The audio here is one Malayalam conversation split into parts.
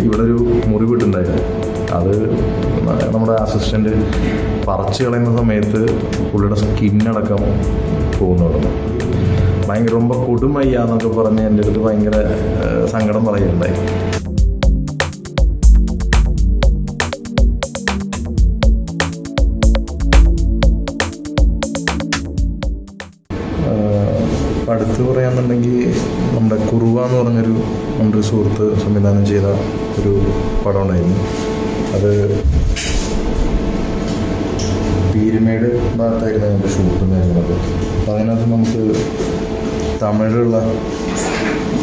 ഇവിടെ ഒരു മുറിവിട്ടുണ്ടായിരുന്നു അത് നമ്മുടെ അസിസ്റ്റന്റ് പറിച്ചു കളയുന്ന സമയത്ത് പുള്ളിയുടെ സ്കിന്നടക്കം പോകുന്നുണ്ട് ഭയങ്കര ரொம்ப കൊടുമയ്യ എന്നൊക്കെ പറഞ്ഞ് എൻ്റെ അടുത്ത് ഭയങ്കര ഏഹ്, സങ്കടം പറയുന്നുണ്ടായി ഇപ്പം അടുത്ത് പറയാന്നുണ്ടെങ്കിൽ നമ്മുടെ കുറുവ എന്ന് പറഞ്ഞൊരു നമ്മുടെ ഒരു സുഹൃത്ത് സംവിധാനം ചെയ്ത ഒരു പടമുണ്ടായിരുന്നു. അത് പീരുമേട് ഭാഗത്തായിരുന്നു അതിന്റെ ഷൂട്ടും പറയുന്നത് അപ്പം അതിനകത്ത് നമുക്ക് തമിഴിലുള്ള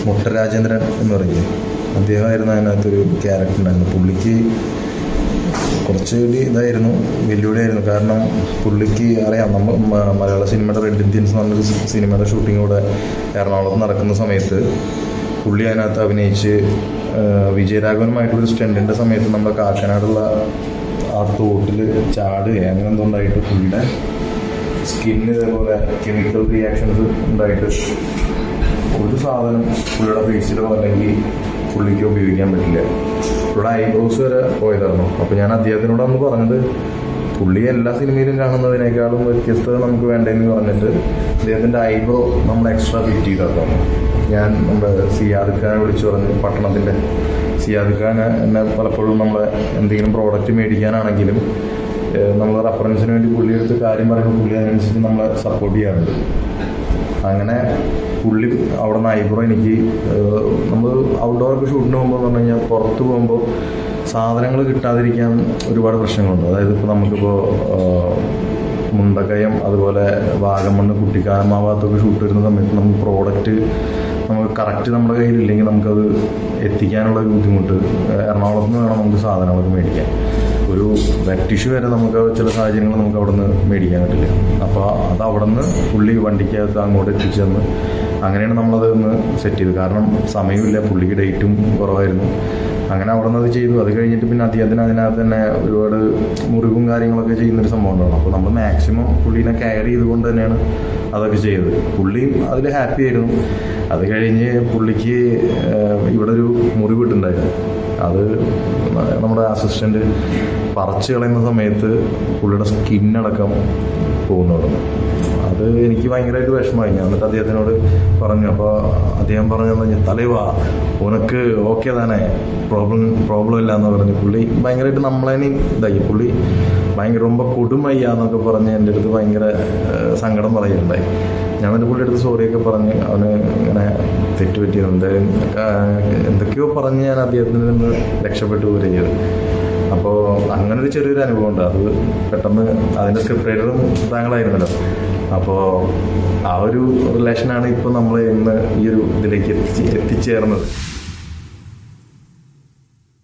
മുട്ടരാജേന്ദ്രൻ എന്ന് പറയുന്നത് അദ്ദേഹമായിരുന്നു അതിനകത്തൊരു ക്യാരക്ടർ ഉണ്ടായിരുന്നു പുള്ളിക്ക് കുറച്ചുകൂടി ഇതായിരുന്നു വെല്ലുവിളിയായിരുന്നു. കാരണം പുള്ളിക്ക് അറിയാം നമ്മൾ മലയാള സിനിമയുടെ റെഡ് ഇന്ത്യൻസ് എന്ന് പറഞ്ഞൊരു സിനിമയുടെ ഷൂട്ടിംഗ് കൂടെ എറണാകുളത്ത് നടക്കുന്ന സമയത്ത് പുള്ളി അതിനകത്ത് അഭിനയിച്ച് വിജയരാഘവനുമായിട്ടൊരു സ്റ്റണ്ടിന്റെ സമയത്ത് നമ്മുടെ കാക്കനാടുള്ള ആ തോട്ടിൽ ചാടുക അങ്ങനെ എന്തോ ഉണ്ടായിട്ട് പുള്ളിയുടെ സ്കിന്നിന് ഇതേപോലെ കെമിക്കൽ റിയാക്ഷൻസ് ഉണ്ടായിട്ട് ഒരു സാധനം പുള്ളിയുടെ ഫേസിലോ അല്ലെങ്കിൽ പുള്ളിക്ക് ഉപയോഗിക്കാൻ പറ്റില്ല. ഇവിടെ ഐബ്രോസ് വരെ പോയതായിരുന്നു. അപ്പോൾ ഞാൻ അദ്ദേഹത്തിനോട് അന്ന് പറഞ്ഞത് പുള്ളി എല്ലാ സിനിമയിലും കാണുന്നതിനേക്കാളും വ്യത്യസ്തത നമുക്ക് വേണ്ടതെന്ന് പറഞ്ഞിട്ട് അദ്ദേഹത്തിന്റെ ഐബ്രോ നമ്മൾ എക്സ്ട്രാ ഫിറ്റ് ചെയ്തായിരുന്നു ഞാൻ നമ്മുടെ സിയാദ് ഖാനെ വിളിച്ചു പറഞ്ഞു പട്ടണത്തിന്റെ സിയാദ് ഖാൻ എന്നെ പലപ്പോഴും നമ്മളെ എന്തെങ്കിലും പ്രോഡക്റ്റ് മേടിക്കാനാണെങ്കിലും നമ്മൾ റെഫറൻസിന് വേണ്ടി പുള്ളിയെടുത്ത് കാര്യം പറയുമ്പോൾ പുള്ളി അതിനനുസരിച്ച് നമ്മളെ സപ്പോർട്ട് ചെയ്യാറുണ്ട്. അങ്ങനെ പുള്ളി അവിടെ നിന്ന് ഐബ്രോ എനിക്ക് നമ്മൾ ഔട്ട്ഡോറൊക്കെ ഷൂട്ടിന് പോകുമ്പോൾ പറഞ്ഞു കഴിഞ്ഞാൽ പുറത്ത് പോകുമ്പോൾ സാധനങ്ങൾ കിട്ടാതിരിക്കാൻ ഒരുപാട് പ്രശ്നങ്ങളുണ്ട്. അതായത് ഇപ്പോൾ നമുക്കിപ്പോൾ മുണ്ടക്കയം അതുപോലെ വാഗമണ്ണ് കുട്ടിക്കാനം ഷൂട്ട് വരുന്ന സമയത്ത് നമുക്ക് പ്രോഡക്റ്റ് നമുക്ക് കറക്റ്റ് നമ്മുടെ കയ്യിലില്ലെങ്കിൽ നമുക്കത് എത്തിക്കാനുള്ള ബുദ്ധിമുട്ട് എറണാകുളത്ത് നിന്ന് വേണം നമുക്ക് സാധനങ്ങളൊക്കെ മേടിക്കാൻ. ഒരു വെറ്റ് ടിഷ്യൂ വരെ നമുക്ക് ചില സാഹചര്യങ്ങൾ നമുക്ക് അവിടെ നിന്ന് മേടിക്കാൻ പറ്റില്ല. അപ്പോൾ അത് അവിടെ നിന്ന് പുള്ളി വണ്ടിക്കകത്ത് അങ്ങോട്ട് എത്തിച്ചെന്ന് അങ്ങനെയാണ് നമ്മളത് ഒന്ന് സെറ്റ് ചെയ്തത്. കാരണം സമയമില്ല പുള്ളിക്ക് ഡേറ്റും കുറവായിരുന്നു. അങ്ങനെ അവിടെ നിന്ന് അത് ചെയ്തു. അത് കഴിഞ്ഞിട്ട് പിന്നെ അദ്ദേഹത്തിന് അതിനകത്ത് തന്നെ ഒരുപാട് മുറിവും കാര്യങ്ങളൊക്കെ ചെയ്യുന്നൊരു സംഭവം ഉണ്ടാവും അപ്പോൾ നമ്മൾ മാക്സിമം പുള്ളീനെ കെയർ ചെയ്തുകൊണ്ട് തന്നെയാണ് അതൊക്കെ ചെയ്തത്. പുള്ളിയും അതിൽ ഹാപ്പി ആയിരുന്നു. അത് കഴിഞ്ഞ് പുള്ളിക്ക് ഇവിടെ ഒരു മുറിവിട്ടുണ്ടായിരുന്നു അത് അസിസ്റ്റന്റ് പറിച്ചു കളയുന്ന സമയത്ത് പുള്ളിയുടെ സ്കിന്നടക്കം പോകുന്നു എനിക്ക് ഭയങ്കരമായിട്ട് വിഷമമായി ഞാൻ എന്നിട്ട് അദ്ദേഹത്തിനോട് പറഞ്ഞു അപ്പോൾ അദ്ദേഹം പറഞ്ഞു തലവാ ഉനക്ക് ഓക്കെ താനേ പ്രോബ്ലം പ്രോബ്ലം ഇല്ല എന്ന് പറഞ്ഞു പുള്ളി ഭയങ്കരമായിട്ട് നമ്മളതിനെ ഇതാക്കി പുള്ളി ഭയങ്കര ரொம்ப കൊടുമയ്യ എന്നൊക്കെ പറഞ്ഞ് എൻ്റെ അടുത്ത് ഭയങ്കര ഏഹ്, സങ്കടം പറയുന്നുണ്ടായി ഞാൻ എന്നിട്ട് പുള്ളിയുടെ അടുത്ത് സോറിയൊക്കെ പറഞ്ഞ് അവന് ഇങ്ങനെ തെറ്റ് പറ്റിയത് എന്തായാലും ആ, എന്തൊക്കെയോ പറഞ്ഞ് ഞാൻ അദ്ദേഹത്തിൽ നിന്ന് രക്ഷപ്പെട്ടു പോരുക ചെയ്തു അപ്പോൾ അങ്ങനെ ഒരു ചെറിയൊരു അനുഭവം ഉണ്ട് അത് പെട്ടെന്ന് അതിന്റെ സ്ക്രിപ്റ്റ് റൈറ്ററും താങ്കളായിരുന്നല്ലോ. അപ്പോൾ ആ ഒരു റിലേഷനാണ് ഇപ്പോൾ നമ്മൾ ഇന്ന് ഈ ഒരു ഇതിലേക്ക് എത്തിച്ചേർന്നത്.